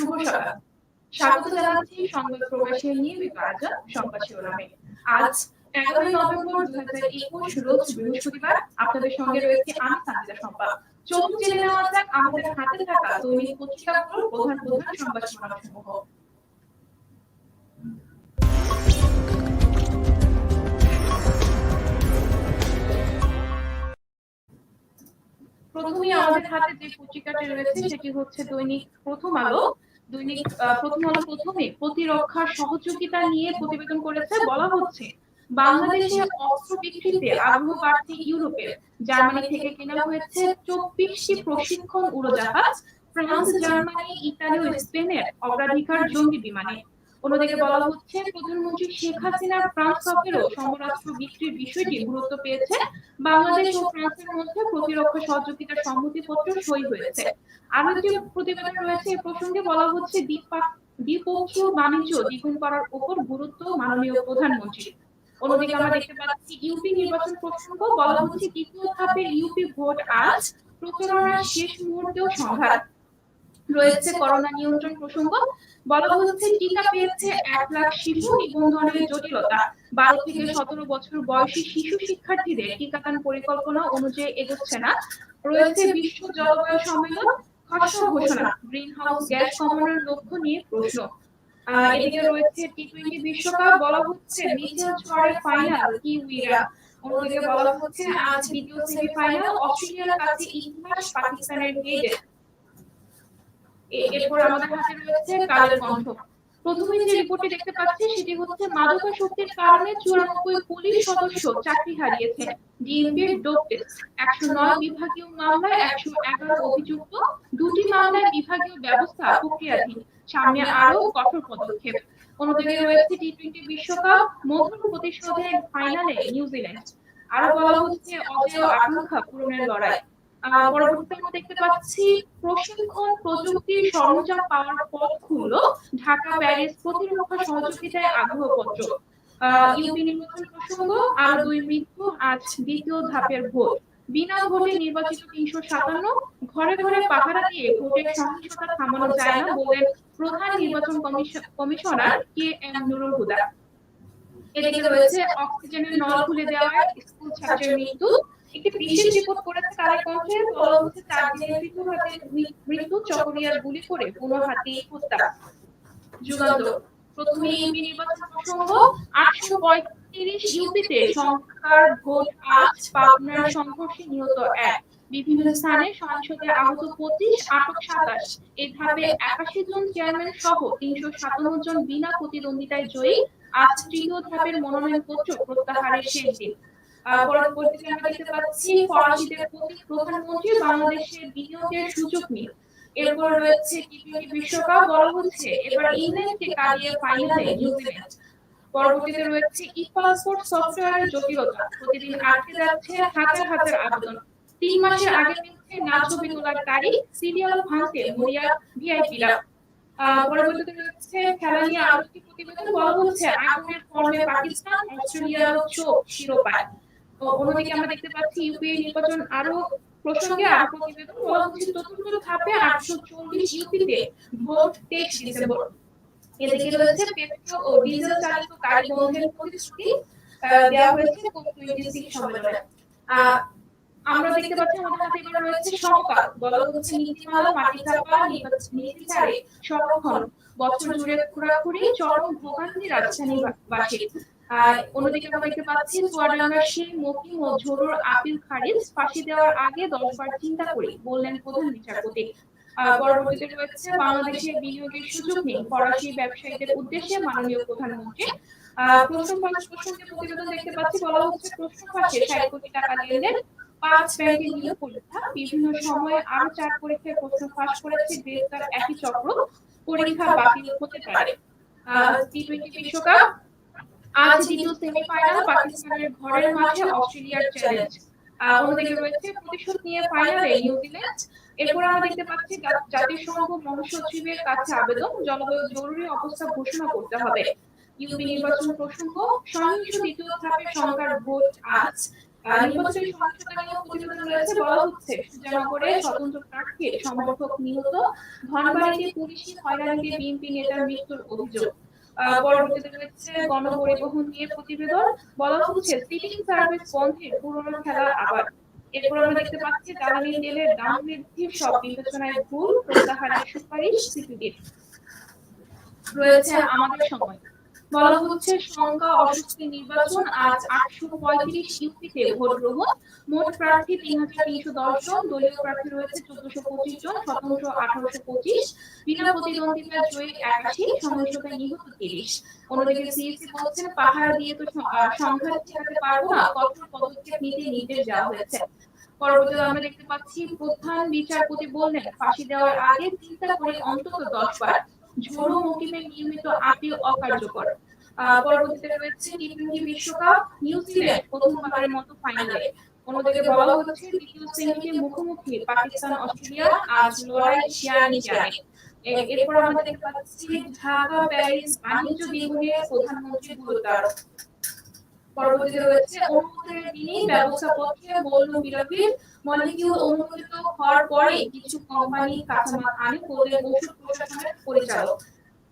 শুভ সকাল স্বাগত জানাচ্ছি সংবাদ নিয়মিত সংবাদ শিরোনামে। আজ এগারোই নভেম্বর দুই হাজার একুশ, রোজ বৃহস্পতিবার, আপনাদের সঙ্গে রয়েছে আমি সম্পা জেনে নেওয়া যাক আমাদের হাতে থাকা দৈনিক পত্রিকাগুলোর প্রধান প্রধান সংবাদ শিরোনাম সমূহ প্রথমেই আমাদের হাতে যে পত্রিকাটি রয়েছে, সেটি হচ্ছে দৈনিক প্রথম আলো। দৈনিক প্রথম আলো প্রথমে প্রতিরক্ষা সহযোগিতা নিয়ে প্রতিবেদন করেছে। বলা হচ্ছে বাংলাদেশের অস্ত্র বিক্রিতে আগ্রহ বাড়তি ইউরোপে। জার্মানি থেকে কেনা হয়েছে চব্বিশটি প্রশিক্ষণ উড়োজাহাজ। ফ্রান্স, জার্মানি, ইতালি ও স্পেনের অগ্রাধিকার জঙ্গি বিমানে। অন্যদিকে বলা হচ্ছে, প্রধানমন্ত্রী শেখ হাসিনার ফ্রান্স সফরেও সমরাস্ত্র বিক্রির বিষয়টি গুরুত্ব পেয়েছে। বাংলাদেশ ও ফ্রান্সের মধ্যে প্রতিরক্ষা সহযোগিতার সম্মতিপত্র সই হয়েছে। আরও যে প্রতিবেদন রয়েছে, এ প্রসঙ্গে বলা হচ্ছে, দ্বিপা- দ্বিপক্ষীয় বাণিজ্য দ্বিগুণ করার উপর গুরুত্ব মাননীয় প্রধানমন্ত্রী। অন্যদিকে আমরা দেখতে পাচ্ছি, ইউপি নির্বাচন প্রসঙ্গ বলা হচ্ছে, দ্বিতীয় ধাপের ইউপি ভোট আজ, প্রচারণার শেষ মুহূর্তেও সংঘাত। রয়েছে করোনা নিয়ন্ত্রণ প্রসঙ্গ। বলা হচ্ছে টিকা পেয়েছে এক লাখ শিশু নিবন্ধনের জটিলতা। বারো থেকে সতেরো বছর বয়সী শিশু শিক্ষার্থীদের টিকাদান পরিকল্পনা অনুযায়ী এগোচ্ছে না। রয়েছে বিশ্ব জলবায়ু সম্মেলন খসড়া ঘোষণা গ্রিন হাউস গ্যাস কমানোর লক্ষ্য নিয়ে প্রশ্ন। এদিকে রয়েছে টি টোয়েন্টি বিশ্বকাপ বলা হচ্ছে মিচেল ছড়ের ফাইনাল কিউইরা অন্যদিকে বলা হচ্ছে আজ দ্বিতীয় সেমিফাইনাল অস্ট্রেলিয়ার কাছে ইতিহাস পাকিস্তানের এ- এরপর আমাদের হাতে রয়েছে কালের কণ্ঠ। প্রথমে যে রিপোর্টটি দেখতে পাচ্ছি, সেটি হচ্ছে মাদকাসক্তির কারণে চুরানব্বই পুলিশ সদস্য চাকরি হারিয়েছে ডিএমপির একশো নয় বিভাগীয় মামলায় একশো এগারো অভিযুক্ত, দুটি মামলায় বিভাগীয় ব্যবস্থা প্রক্রিয়াধীন। সামনে আরও কঠোর পদক্ষেপ। অন্যদিকে রয়েছে টি টোয়েন্টি বিশ্বকাপ, মধুর প্রতিশোধের ফাইনালে নিউজিল্যান্ড। আরও বলা হচ্ছে অজেয় আকাঙ্ক্ষা পূরণের লড়াই। পরবর্তীতে দেখতে পাচ্ছি, প্রশিক্ষণ প্রযুক্তি সরঞ্জাম পাওয়ার পথ খুললো ঢাকা, প্যারিস প্রতিরক্ষা সহযোগিতায় আগ্রহপত্র ইউপি নির্বাচন প্রসঙ্গ, আরও দুই মৃত্যু আজ দ্বিতীয় ধাপের ভোট। বিনা ভোটে নির্বাচিত তিনশো সাতান্ন, ঘরে ঘরে পাহারা দিয়ে ভোটের সহিংসতা থামানো যায় না বললেন প্রধান নির্বাচন commission commissioner K M Nurul Huda. এদিকে রয়েছে, অক্সিজেনের নল খুলে দেওয়ায় স্কুল ছাত্রের মৃত্যু। একটি বিশেষ রিপোর্ট করেছে কণ্ঠে বলা হচ্ছে চার দিনের মৃত্যু হাতে মৃত্যু চকরিয়ার গুলি করে পুনঃ হাতি হত্যা। প্রথমে নির্বাচন প্রসঙ্গ আটশো পঁয়ত্রিশ ইউপিতে সংখ্যার ভোট আজ পাবনার সংঘর্ষে নিহত এক। বিভিন্ন স্থানে সহিংসতে আহত পঁচিশ, আটক সাতাশ। এই ধাপে একাশি জন চেয়ারম্যান সহ তিনশো সাতান্ন জন বিনা প্রতিদ্বন্দ্বিতায় জয়ী। আজ তৃতীয় ধাপের মনোনয়নপত্র প্রত্যাহারের শেষ দিন। পরবর্তীতে আমরা প্রধানমন্ত্রী বাংলাদেশের বিনিয়োগের সুযোগ নিয়ে। এরপর রয়েছে টি ই পাসপোর্ট সফটওয়্যারের জটিলতা। প্রতিদিন আটকে যাচ্ছে হাজার হাজার আবেদন। তিন মাসের আগে মিলছে না ছবি তোলার তারিখ সিরিয়াল ভাঙতে মরিয়া ভিআইপিরা। পরবর্তীতে রয়েছে খেলা নিয়ে আরও একটি প্রতিবেদন, বলা হচ্ছে আগুনের ফর্মে পাকিস্তান অস্ট্রেলিয়ার চোখ শিরোপায়। অন্যদিকে আমরা দেখতে পাচ্ছি ইউপিএ নির্বাচন আরও প্রসঙ্গে আরও প্রতিবেদন বলা হচ্ছে চতুর্থ ধাপে আটশো চল্লিশ ইউপিতে ভোট তেইশ ডিসেম্বর। এদিকে রয়েছে? পেট্রো ও ডিজেল চালিত গাড়ি বন্ধের প্রতিশ্রুতি দেওয়া হয়েছে কোপ আমরা দেখতে পাচ্ছি আমাদের হাতে এবার রয়েছে সরকার বলা হচ্ছে নীতিমালা, মাটি চাপা নীতি ছাড়ে সংরক্ষণ। বছর জুড়ে ঘোরাঘুরি চরম ভোগান্তি রাজধানী বাসী আর অন্যদিকে আমরা দেখতে পাচ্ছি মকিম ও আপিল খারিজ, ফাঁসি দেওয়ার আগে দশবার চিন্তা করি বললেন প্রধান বিচারপতি। পরবর্তীতে রয়েছে বাংলাদেশের বিনিয়োগের সুযোগ নেই ফরাসি ব্যবসায়ীদের উদ্দেশ্যে মাননীয় প্রধানমন্ত্রী। প্রশ্ন ফাঁস প্রসঙ্গে প্রতিবেদন দেখতে পাচ্ছি, বলা হচ্ছে প্রশ্ন ফাঁসে ষাট কোটি টাকা লেনদেন, পাঁচ ব্যাংকে পরীক্ষা, বিভিন্ন সময়ে আরও চার পরীক্ষায় প্রশ্ন ফাঁস করেছে গ্রেফতার একই চক্র, পরীক্ষা বাতিল হতে পারে। টি টোয়েন্টি বিশ্বকাপ আজ দ্বিতীয় সেমিফাইনাল পাকিস্তানের ঘরের মাঠে অস্ট্রেলিয়ার চ্যালেঞ্জ অন্যদিকে রয়েছে প্রতিশোধ নিয়ে ফাইনালে নিউজিল্যান্ড এরপর আমরা দেখতে পাচ্ছি জাতিসংঘ মহাসচিবের কাছে আবেদন। জলবায়ু জরুরি অবস্থা ঘোষণা করতে হবে। ইউপি নির্বাচন প্রসঙ্গ সহিংস দ্বিতীয় ধাপে সংখ্যার ভোট আজ। নির্বাচনী সহিংসতা নিয়েও প্রতিবেদন রয়েছে বলা হচ্ছে সুজানগরে স্বতন্ত্র প্রার্থীর সমর্থক নিহত। ধনবাড়িতে পুলিশি হয়রানিতে বিএনপি নেতার মৃত্যুর অভিযোগ। পরবর্তীতে রয়েছে গণপরিবহন নিয়ে প্রতিবেদন। বলা হচ্ছে সিটিং সার্ভিস বন্ধের পুরনো খেলা আবার। এরপর আমরা দেখতে পাচ্ছি জ্বালানি তেলের দাম বৃদ্ধির সব বিবেচনায় ভুল, প্রত্যাহারের সুপারিশ সিপিডির। রয়েছে আমাদের সময়। বলা হচ্ছে সংখ্যা অস্বস্তি নির্বাচন আজ আটশো পঁয়ত্রিশ ইউপিতে ভোট গ্রহণ। মোট প্রার্থী তিন হাজার তিনশো দশ জন দলীয় প্রার্থী রয়েছে চোদ্দশো পঁচিশ জন স্বতন্ত্র আঠারোশো পঁচিশ। বিনা প্রতিদ্বন্দ্বিতা জয়ী একাশি সহিংসতায় নিহত তিরিশ। অন্যদিকে সিএসসি বলছেন পাহারা দিয়ে তো সং- আহ, সংঘাত ঠেকাতে পারব না কঠোর পদক্ষেপ নিতে নির্দেশ দেওয়া হয়েছে। পরবর্তীতে আমরা দেখতে পাচ্ছি প্রধান বিচারপতি বললেন ফাঁসি দেওয়ার আগে চিন্তা করে অন্তত দশ বার ঝোড়ো মৌকিমের নিয়মিত আপিল অকার্যকর। পরবর্তীতে রয়েছে টি টোয়েন্টি বিশ্বকাপ নিউজিল্যান্ড প্রথমবারের মতো ফাইনালে অন্যদিকে বলা হচ্ছে, দ্বিতীয় শ্রেণীতে মুখোমুখি পাকিস্তান, অস্ট্রেলিয়া, আজ লড়াই শিয়ানি জানে। এরপর আমরা দেখতে পাচ্ছি ঢাকা, প্যারিস, বাণিজ্য দ্বিগুণে প্রধানমন্ত্রী গুরুত্ব পরবর্তীতে রয়েছে অনুমোদনের দিনই ব্যবস্থাপত্রে মৌল বিরোধীর মলিকিউল অনুমোদিত হওয়ার পরে কিছু কোম্পানি কাঁচামাল আনে বলে ওষুধ প্রশাসনের পরিচালক।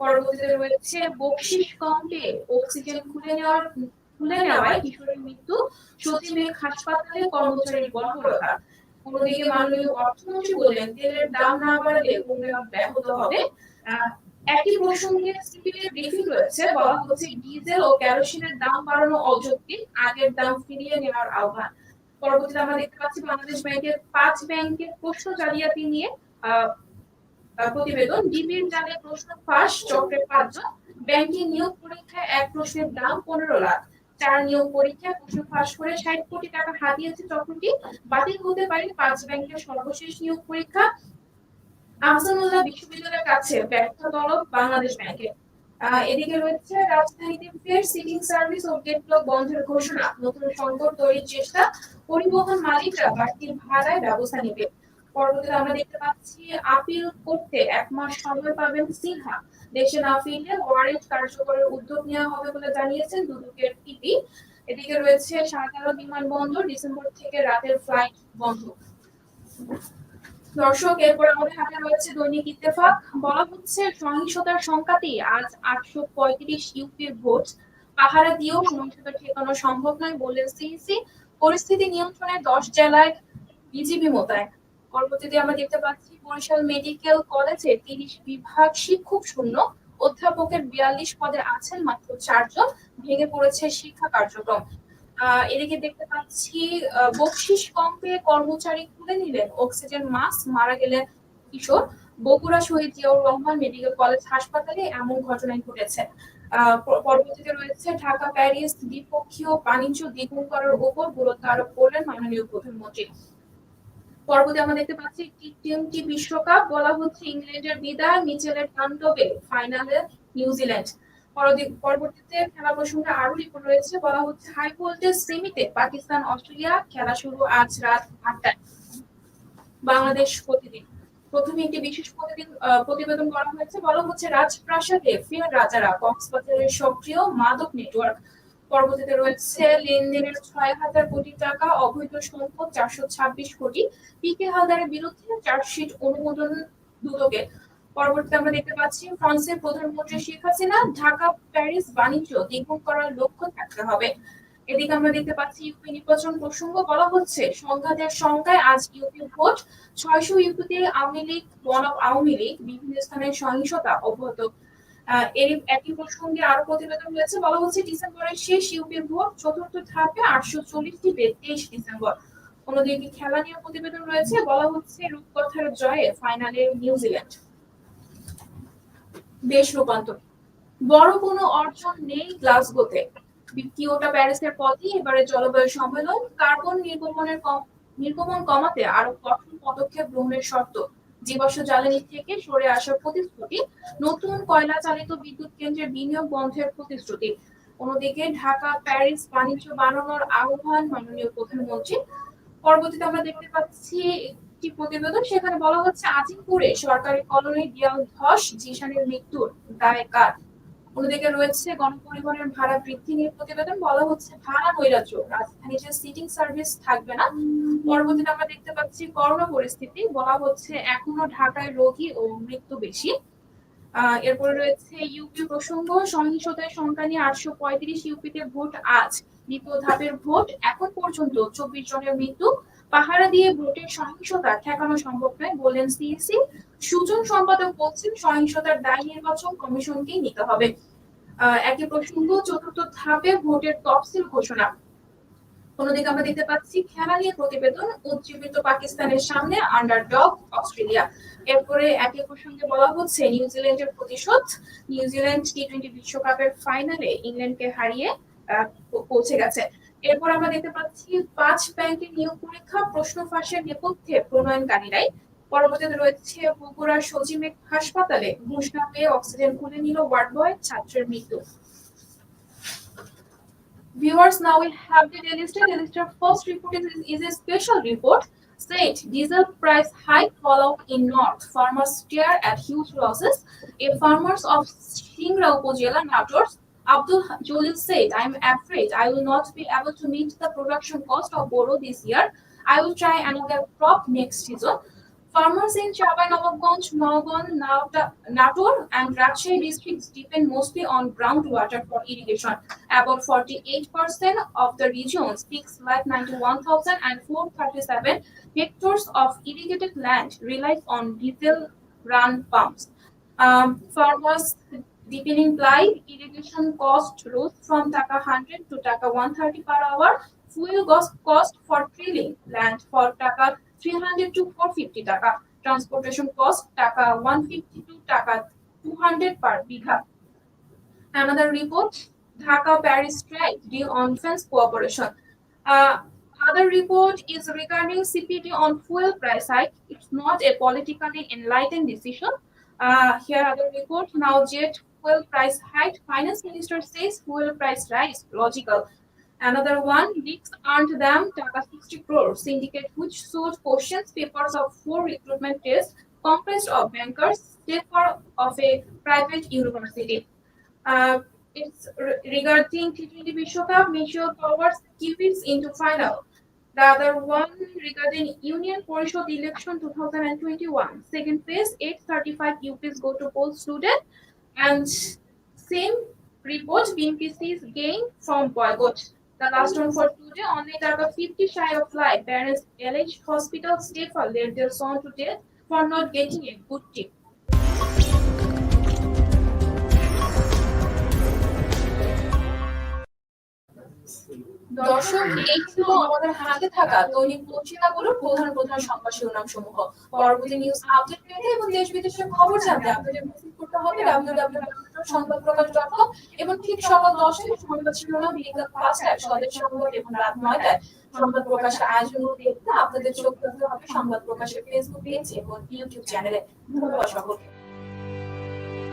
পরবর্তীতে রয়েছে বকশিস কমকে অক্সিজেন খুলে নেওয়ার, খুলে নেওয়ায় কিশোরের মৃত্যু সচিবের হাসপাতালে কর্মচারীর বর্বরতা অন্যদিকে মাননীয় অর্থমন্ত্রী বললেন, তেলের দাম না বাড়লে ব্যাহত হবে একই প্রসঙ্গে সিপিডির ব্রিফিং রয়েছে, বলা হচ্ছে ডিজেল ও কেরোসিনের দাম বাড়ানো অযৌক্তিক, আগের দাম ফিরিয়ে নেওয়ার আহ্বান। পরবর্তীতে আমরা দেখতে পাচ্ছি বাংলাদেশ ব্যাংকের পাঁচ ব্যাংকের প্রশ্ন জালিয়াতি নিয়ে প্রতিবেদন। ডিবির জালে প্রশ্ন ফাঁস, চক্রের পাঁচজন। ব্যাংকিং নিয়োগ পরীক্ষায় এক প্রশ্নের দাম পনেরো লাখ। চার নিয়োগ পরীক্ষায় প্রশ্ন ফাঁস করে ষাট কোটি টাকা হাতিয়েছে চক্রটি। বাতিল হতে পারে পাঁচ ব্যাংকের সর্বশেষ নিয়োগ পরীক্ষা। আহসানুল্লাহ বিশ্ববিদ্যালয়ের কাছে ব্যর্থ তলব বাংলাদেশ ব্যাংকে। এদিকে রয়েছে রাজধানীতে ফের সিটিং সার্ভিস ও গেট ব্লক বন্ধের ঘোষণা। নতুন সংকট তৈরির চেষ্টা, পরিবহন মালিকরা বাড়তি ভাড়ায় ব্যবস্থা নেবে। পরবর্তীতে আমরা দেখতে পাচ্ছি, আপিল করতে এক মাস সময় পাবেন সিনহা। দেশে না ফিরলে ওয়ারেন্ট কার্যকরের উদ্যোগ নেওয়া হবে বলে জানিয়েছেন দুদকের টিপি এদিকে রয়েছে শাহজালাল বিমানবন্দর, ডিসেম্বর থেকে রাতের ফ্লাইট বন্ধ। দর্শক, এরপর আমাদের হাতে রয়েছে দৈনিক ইত্তেফাক। বলা হচ্ছে সহিংসতার সংখ্যাতেই আজ আটশো পঁয়ত্রিশ ইউপির ভোট। পাহারা দিয়েও সহিংসতা ঠেকানো সম্ভব নয় বললেন সিইসি। পরিস্থিতি নিয়ন্ত্রণে দশ জেলায় বিজিবি মোতায়েন। পরবর্তীতে আমরা দেখতে পাচ্ছি বরিশাল মেডিকেল কলেজে তিরিশ বিভাগ শিক্ষক শূন্য, অধ্যাপকের বিয়াল্লিশ পদে আছেন মাত্র চারজন, ভেঙে পড়েছে শিক্ষা কার্যক্রম। এদিকে দেখতে পাচ্ছি বকশিস কম পেয়ে কর্মচারী খুলে নিলেন অক্সিজেন মাস্ক, মারা গেলেন কিশোর। বগুড়া শহীদ জিয়াউর রহমান মেডিকেল কলেজ হাসপাতালে এমন ঘটনায় ঘটেছে। পরবর্তীতে রয়েছে ঢাকা প্যারিস দ্বিপক্ষীয় বাণিজ্য দ্বিগুণ করার উপর গুরুত্ব আরোপ করলেন মাননীয় প্রধানমন্ত্রী। পরবর্তী আমরা দেখতে পাচ্ছি টি টোয়েন্টি বিশ্বকাপ, বলা হচ্ছে ইংল্যান্ডের বিদায়, মিচেলের তাণ্ডবে ফাইনালে নিউজিল্যান্ড। পরবর্তীতে খেলা প্রসঙ্গে আরও রিপোর্ট রয়েছে। বলা হচ্ছে, হাই ভোল্টেজ সেমিতে পাকিস্তান, অস্ট্রেলিয়া খেলা শুরু আজ রাত আটটায়। বাংলাদেশ প্রতিদিন। প্রথমে একটি বিশেষ প্রতিদিন প্রতিবেদন করা হয়েছে। বলা হচ্ছে, রাজপ্রাসাদে ফের রাজারা কক্সবাজারের সক্রিয় মাদক নেটওয়ার্ক। পরবর্তীতে রয়েছে, লেনদেনের ছয় হাজার কোটি টাকা, অবৈধ সম্পদ চারশো ছাব্বিশ কোটি। পি কে হালদারের বিরুদ্ধে চার্জশিট অনুমোদন দুদকে পরবর্তীতে আমরা দেখতে পাচ্ছি, ফ্রান্সের প্রধানমন্ত্রী শেখ হাসিনা ঢাকা, প্যারিস বাণিজ্য দ্বিগুণ করার লক্ষ্য থাকতে হবে। এদিকে আমরা দেখতে পাচ্ছি, ইউপি নির্বাচন প্রসঙ্গ বলা হচ্ছে, সংঘাতের সংখ্যায় আজ ইউপি ভোট, ছয়শো ইউপিতে আওয়ামী লীগ অফ আওয়ামী লীগ বিভিন্ন স্থানে সহিংসতা অব্যাহত। এর একই প্রসঙ্গে আরও প্রতিবেদন রয়েছে, বলা হচ্ছে ডিসেম্বরের শেষ ইউপি ভোট, চতুর্থ ধাপে আটশো চল্লিশটি তেইশ ডিসেম্বর। অন্যদিকে খেলা নিয়ে প্রতিবেদন রয়েছে, বলা হচ্ছে রূপকথার জয়ে ফাইনালে নিউজিল্যান্ড। দেশ রূপান্তর। বড় কোনো অর্জন নেই গ্লাসগোতে। কিয়োটা প্যারিসের পথই? এবারে জলবায়ু সম্মেলন কার্বন নির্গমনের নির্গমন কমাতে আরও কঠোর পদক্ষেপ গ্রহণের শর্ত। জীবাশ্ম জ্বালানি থেকে সরে আসার প্রতিশ্রুতি, নতুন কয়লা চালিত বিদ্যুৎ কেন্দ্রের বিনিয়োগ বন্ধের প্রতিশ্রুতি। অন্যদিকে ঢাকা, প্যারিস বাণিজ্য বাড়ানোর আহ্বান মাননীয় প্রধানমন্ত্রী। পরবর্তীতে আমরা দেখতে পাচ্ছি একটি প্রতিবেদন, সেখানে বলা হচ্ছে আজিমপুরে সরকারি কলোনি দেয়াল ধস, জিশানের মৃত্যুর দায় কার? অন্যদিকে রয়েছে গণপরিবহনের ভাড়া বৃদ্ধি নিয়ে প্রতিবেদন, বলা হচ্ছে ভাড়া নৈরাজ্য রাজধানীতে সিটিং সার্ভিস থাকবে না। পরবর্তীতে আমরা দেখতে পাচ্ছি করোনা পরিস্থিতি, বলা হচ্ছে এখনও ঢাকায় রোগী ও মৃত্যু বেশি। এরপরে রয়েছে ইউপি প্রসঙ্গ সহিংসতার সংখ্যা নিয়ে আটশো পঁয়ত্রিশ ইউপিতে ভোট আজ, দ্বিতীয় ধাপের ভোট এখন পর্যন্ত চব্বিশ জনের মৃত্যু। পাহারা দিয়ে ভোটের সহিংসতা ঠেকানো সম্ভব নয় বললেন সিএসি সুজন সম্পাদক বলছেন, সহিংসতার দায় নির্বাচন কমিশনকেই নিতে হবে। একই প্রসঙ্গ, চতুর্থ ধাপে ভোটের তফসিল ঘোষণা। অন্যদিকে আমরা দেখতে পাচ্ছি, খেলা নিয়ে প্রতিবেদন, উজ্জীবিত পাকিস্তানের সামনে আন্ডার ডগ অস্ট্রেলিয়া। এরপরে একই প্রসঙ্গে বলা হচ্ছে নিউজিল্যান্ডের প্রতিশোধ নিউজিল্যান্ড টি টোয়েন্টি বিশ্বকাপের ফাইনালে ইংল্যান্ডকে হারিয়ে পৌঁছে গেছে। এরপর আমরা দেখতে পাচ্ছি পাঁচ ব্যাংকের নিয়োগ পরীক্ষা প্রশ্ন ফাঁসের নেপথ্যে প্রণয়নকারীরাই পরবর্তীতে রয়েছে বগুড়ার সজিমেক হাসপাতালে ঘুষ না পেয়ে অক্সিজেন খুলে নিল ওয়ার্ড বয় ছাত্রের মৃত্যু Viewers, now we have the Daily Star. Daily Star first report is, is a special report. Said diesel price hike fallout in north. Farmers stare at huge losses. A farmers of Shingra Upojela Nator, Abdul Jalil said, I am afraid I will not be able to meet the production cost of boro this year. I will try another crop next season. Farmers in Chabai Nawabganj, Naugan, Nauta- Nator and Rajshahi districts depend mostly on groundwater for irrigation. About 48% of the region, 6 lakh 91,000 and 437 hectares of irrigated land relies on diesel run pumps. Um, farmers depending ply irrigation cost rose from taka 100 to taka 130 per hour. Fuel cost, for drilling land for taka 300 to 450 taka. Transportation cost taka 150 to taka 200 per bigha. Another report, Dhaka Paris strike due on defense cooperation. Uh, other report is regarding CPT on fuel price hike. It's not a politically enlightened decision. Uh, here other report, now jet fuel price hike. Finance minister says fuel price rise logical. Another one, leaks earned them Taka 60 crore. Syndicate which sold questions papers of four recruitment tests comprised of bankers, safer of a private university. Uh, it's re- regarding T20 World Cup, Michelle Powers keeps into final. The other one regarding Union Porishod election 2021. Second phase, 835 UPs go to poll student. And same report, BNPC's gain from boycott. The last one for today, only Taka 50 shy of life. Parents alleged hospital stay for their son to death for not getting a good tip. দর্শক, এই ছিল আমাদের হাতে থাকা দৈনিক পত্রিকাগুলোর প্রধান প্রধান সংবাদ শিরোনাম সমূহ পরবর্তী নিউজ আপডেট পেতে এবং দেশ বিদেশের খবর জানতে আপনাদের ভিজিট করতে হবে www.সংবাদপ্রকাশ.com এবং ঠিক সকাল দশটায় সংবাদ শিরোনাম বিকেল পাঁচটায় স্বদেশ সংবাদ এবং রাত নয়টায় সংবাদ প্রকাশের আয়োজন দেখতে আপনাদের চোখ রাখতে হবে সংবাদ প্রকাশের ফেসবুক পেজ এবং ইউটিউব চ্যানেলে ধন্যবাদ সকলকে।